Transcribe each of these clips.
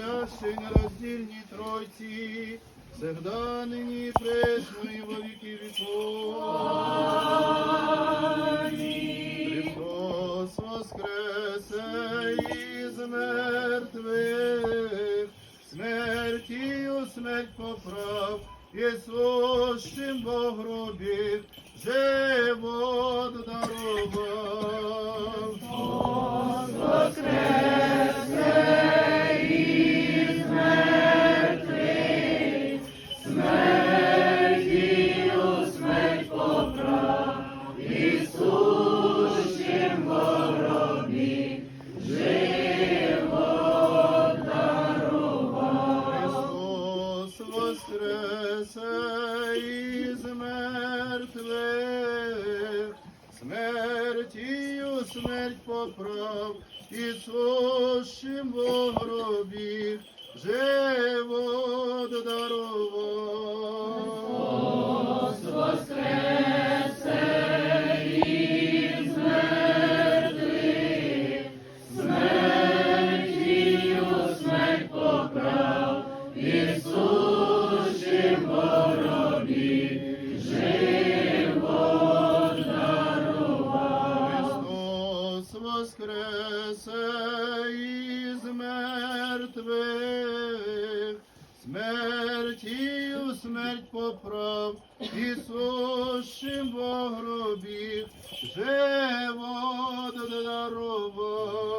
животворящі, нероздільні Тройці, всегда нині пресно і во віки віков. Христос воскресе із мертвих, смертію смерть поправ, Ісущим во гробі живот дарував. Христос воскресе із мертвих, смертію смерть поправ, і во воробів живот дарував. Воскресе із мертвих, смертію смерть поправ, Ісущим во гробі живот дарував.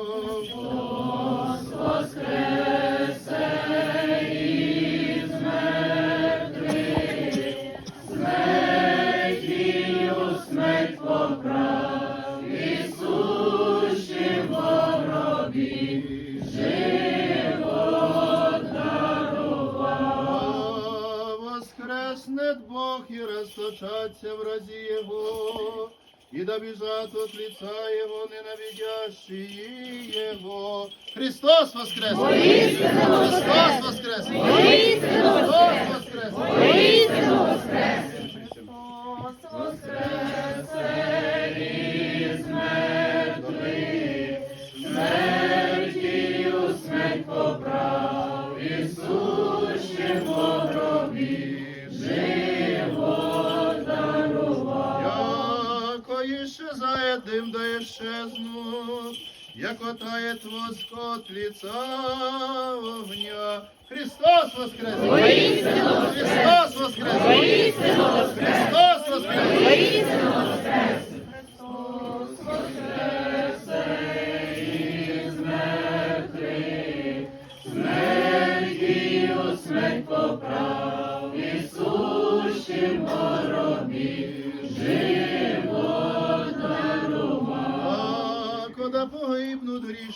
Воскреснет Бог и расточаться в рази Его, и добежат от лица Его ненавидящие Его. Христос воскрес! Христос воскрес! Христос воскрес! Яко заедым да исчезнут, яко тает восход лица огня. Христос воскрес! Христос воскрес!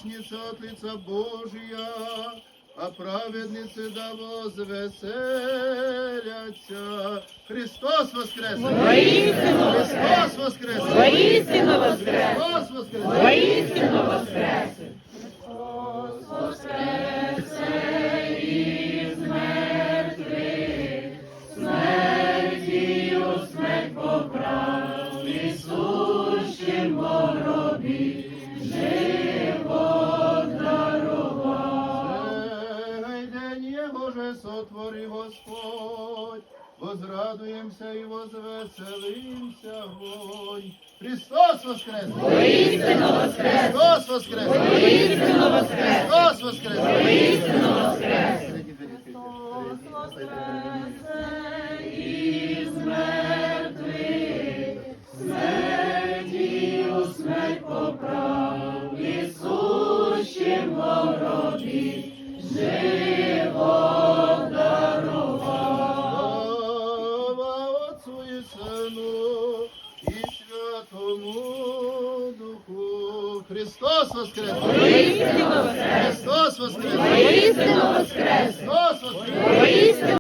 Грешницы от лица Божія, а праведниці да возвеселяться. Христос воскрес! Христос воскрес! Воістину воскрес! Христос воскрес! Воістину воскрес! День Його же сотвори Господь, возрадуємся і возвеселимся гонь. Христос воскрес! Воистину воскрес! Христос воскрес! Воистину воскрес! Христос воскрес! Воистину воскрес! Христос воскрес! Воистину воскрес! Христос воскрес! Воскрес! Христос воскрес!